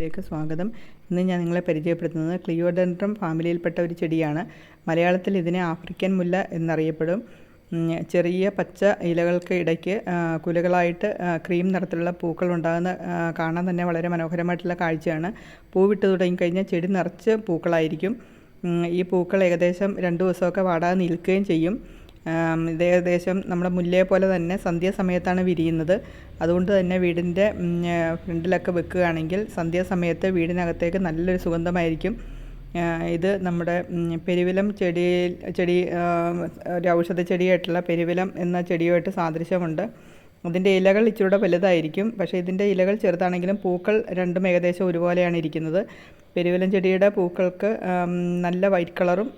വീഡിയോയിലേക്ക് സ്വാഗതം. ഇന്ന് ഞാൻ നിങ്ങളെ പരിചയപ്പെടുത്തുന്നത് ക്ലിയോഡെൻഡ്രം ഫാമിലിയിൽപ്പെട്ട ഒരു ചെടിയാണ്. മലയാളത്തിൽ ഇതിനെ ആഫ്രിക്കൻ മുല്ല എന്നറിയപ്പെടും. ചെറിയ പച്ച ഇലകൾക്ക് ഇടയ്ക്ക് കുലകളായിട്ട് ക്രീം നിറത്തിലുള്ള പൂക്കൾ ഉണ്ടാകുന്ന കാണാൻ തന്നെ വളരെ മനോഹരമായിട്ടുള്ള കാഴ്ചയാണ്. പൂവിട്ട് തുടങ്ങിക്കഴിഞ്ഞാൽ ചെടി നിറച്ച് പൂക്കളായിരിക്കും. ഈ പൂക്കൾ ഏകദേശം രണ്ട് ദിവസമൊക്കെ വാടാതെ നിൽക്കുകയും ചെയ്യും. ഇത് ഏകദേശം നമ്മുടെ മുല്ലയെ പോലെ തന്നെ സന്ധ്യാസമയത്താണ് വിരിയുന്നത്. അതുകൊണ്ട് തന്നെ വീടിന്റെ ഫ്രണ്ടിലൊക്കെ വെക്കുകയാണെങ്കിൽ സന്ധ്യാസമയത്ത് വീടിനകത്തേക്ക് നല്ലൊരു സുഗന്ധമായിരിക്കും. ഇത് നമ്മുടെ പെരുവിലം ചെടി ചെടി ഒരു ഔഷധ ചെടിയായിട്ടുള്ള പെരുവിലം എന്ന ചെടിയുമായിട്ട് സാദൃശ്യമുണ്ട്. അതിന്റെ ഇലകൾ ഇച്ചിരൂടെ വലുതായിരിക്കും. പക്ഷേ ഇതിന്റെ ഇലകൾ ചെറുതാണെങ്കിലും പൂക്കൾ രണ്ടും ഏകദേശം ഒരുപോലെയാണ് ഇരിക്കുന്നത്. പെരുവലം ചെടിയുടെ പൂക്കൾക്ക് നല്ല വൈറ്റ് കളറും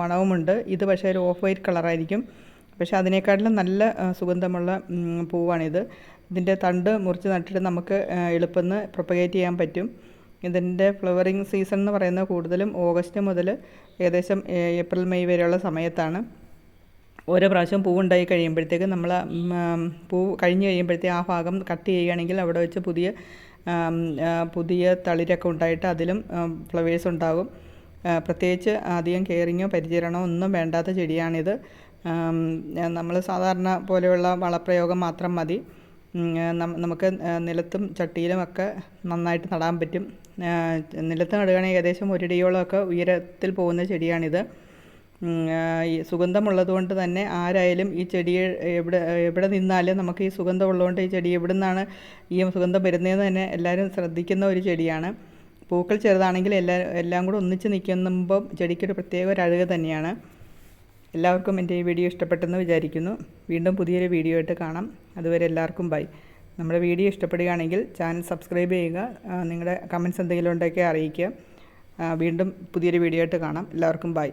മണവുമുണ്ട്. ഇത് പക്ഷേ ഒരു ഓഫ് വൈറ്റ് കളറായിരിക്കും. പക്ഷേ അതിനേക്കാട്ടിലും നല്ല സുഗന്ധമുള്ള പൂവാണിത്. ഇതിന്റെ തണ്ട് മുറിച്ച് നട്ടിട്ട് നമുക്ക് എളുപ്പമെന്ന് പ്രൊപ്പഗേറ്റ് ചെയ്യാൻ പറ്റും. ഇതിന്റെ ഫ്ലവറിങ് സീസൺ എന്ന് പറയുന്നത് കൂടുതലും ഓഗസ്റ്റ് മുതൽ ഏകദേശം ഏപ്രിൽ മെയ് വരെയുള്ള സമയത്താണ്. ഓരോ പ്രാവശ്യം പൂവുണ്ടായി കഴിയുമ്പോഴത്തേക്ക് നമ്മൾ പൂ കഴിഞ്ഞ് കഴിയുമ്പോഴത്തേക്ക് ആ ഭാഗം കട്ട് ചെയ്യുകയാണെങ്കിൽ അവിടെ വെച്ച് പുതിയ പുതിയ തളിരൊക്കെ ഉണ്ടായിട്ട് അതിലും ഫ്ലവേഴ്സ് ഉണ്ടാകും. പ്രത്യേകിച്ച് അധികം കെയറിങ്ങോ പരിചരണമോ ഒന്നും വേണ്ടാത്ത ചെടിയാണിത്. നമ്മൾ സാധാരണ പോലെയുള്ള വളപ്രയോഗം മാത്രം മതി. നമുക്ക് നിലത്തും ചട്ടിയിലുമൊക്കെ നന്നായിട്ട് നടാൻ പറ്റും. നിലത്ത് നടുകയാണെങ്കിൽ ഏകദേശം ഒരിടിയോളമൊക്കെ ഉയരത്തിൽ പോകുന്ന ചെടിയാണിത്. ഉം, ആ, ഈ സുഗന്ധമുള്ളത് കൊണ്ട് തന്നെ ആരായാലും ഈ ചെടി എവിടെ എവിടെ നിന്നാലും നമുക്ക് ഈ സുഗന്ധമുള്ളതുകൊണ്ട് ഈ ചെടി എവിടെ നിന്നാണ് ഈ സുഗന്ധം വരുന്നതെന്ന് തന്നെ എല്ലാവരും ശ്രദ്ധിക്കുന്ന ഒരു ചെടിയാണ്. പൂക്കൾ ചെറുതാണെങ്കിൽ എല്ലാ എല്ലാം കൂടെ ഒന്നിച്ച് നിൽക്കുമ്പം ചെടിക്കൊരു പ്രത്യേക ഒരു അഴക് തന്നെയാണ്. എല്ലാവർക്കും എന്റെ ഈ വീഡിയോ ഇഷ്ടപ്പെട്ടെന്ന് വിചാരിക്കുന്നു. വീണ്ടും പുതിയൊരു വീഡിയോ ആയിട്ട് കാണാം. അതുവരെ എല്ലാവർക്കും ബൈ. നമ്മുടെ വീഡിയോ ഇഷ്ടപ്പെടുകയാണെങ്കിൽ ചാനൽ സബ്സ്ക്രൈബ് ചെയ്യുക നിങ്ങളുടെ കമൻസ് എന്തെങ്കിലും ഉണ്ടെങ്കിൽ അറിയിക്കുക. വീണ്ടും പുതിയൊരു വീഡിയോ ആയിട്ട് കാണാം. എല്ലാവർക്കും ബൈ.